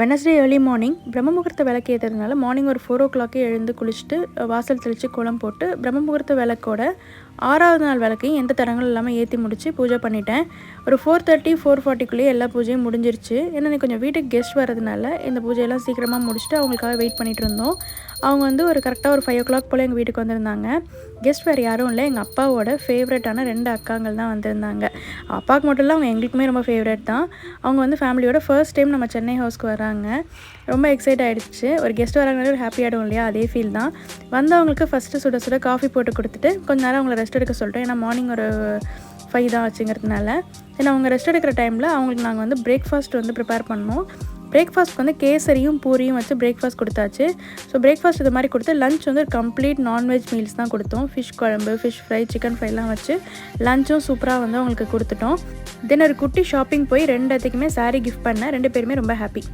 Wednesday early morning பிரம்ம முகூர்த்த விளக்கு ஏற்றுறதுனால மார்னிங் ஒரு ஃபோர் ஓ கிளாக்கே எழுந்து குளிச்சுட்டு வாசல் தெளித்து கோலம் போட்டு பிரம்ம முகூர்த்த விளக்கோட ஆறாவது நாள் விளக்கையும் எந்த தடங்களும் இல்லாமல் ஏற்றி முடித்து பூஜை பண்ணிட்டேன். ஒரு ஃபோர் தேர்ட்டி ஃபோர் ஃபார்ட்டிக்குள்ளேயே எல்லா பூஜையும் முடிஞ்சிருச்சு. ஏன்னா இன்னைக்கு கொஞ்சம் வீட்டுக்கு கெஸ்ட் வரதுனால இந்த பூஜையெல்லாம் சீக்கிரமாக முடிச்சுட்டு அவங்களுக்காக வெயிட் பண்ணிட்டு இருந்தோம். அவங்க வந்து ஒரு கரெக்டாக ஒரு ஃபைவ் ஓ கிளாக் போல் எங்கள் வீட்டுக்கு வந்திருந்தாங்க. கெஸ்ட் வேறு யாரும் இல்லை. எங்கள் அப்பாவோட ஃபேவரட்டான ரெண்டு அக்காங்கள் தான் வந்திருந்தாங்க. அப்பாவுக்கு மட்டும் இல்லை அவங்க எங்களுக்குமே ரொம்ப ஃபேவரட் தான். அவங்க வந்து ஃபேமிலியோட ஃபர்ஸ்ட் டைம் நம்ம சென்னை ஹவுஸ்க்கு வராங்க. ரொம்ப எக்ஸைட் ஆகிடுச்சு ஒரு கெஸ்ட் வராங்கனாலே ஒரு ஹாப்பி ஆகிடும் இல்லையா? அதே ஃபீல் தான். வந்தவங்களுக்கு ஃபஸ்ட்டு சுட சுட காஃபி போட்டு கொடுத்துட்டு கொஞ்ச நேரம் அவங்கள ரெஸ்ட் எடுக்க சொல்லிட்டோம். ஏன்னா மார்னிங் ஒரு ஃபைவ் தான் ஆச்சுங்கிறதுனால. ஏன்னா அவங்க ரெஸ்ட் எடுக்கிற டைமில் அவங்களுக்கு நாங்கள் வந்து பிரேக்ஃபாஸ்ட் வந்து ப்ரிப்பேர் பண்ணோம். பிரேக்ஃபாஸ்ட் வந்து கேசரியும் பூரியும் வச்சு பிரேக்ஃபாஸ்ட் கொடுத்தாச்சு. ஸோ பிரேக்ஃபாஸ்ட் இது மாதிரி கொடுத்து லஞ்ச் வந்து கம்ப்ளீட் நான்வெஜ் மீல்ஸ் தான் கொடுத்தோம். ஃபிஷ் குழம்பு ஃபிஷ் ஃப்ரை சிக்கன் ஃப்ரைலாம் வச்சு லஞ்சும் சூப்பராக வந்து அவங்களுக்கு கொடுத்துட்டோம். தென் ஒரு குட்டி ஷாப்பிங் போய் ரெண்டு இடத்துக்குமே சாரீ கிஃப்ட் பண்ணேன். ரெண்டு பேருமே ரொம்ப ஹாப்பி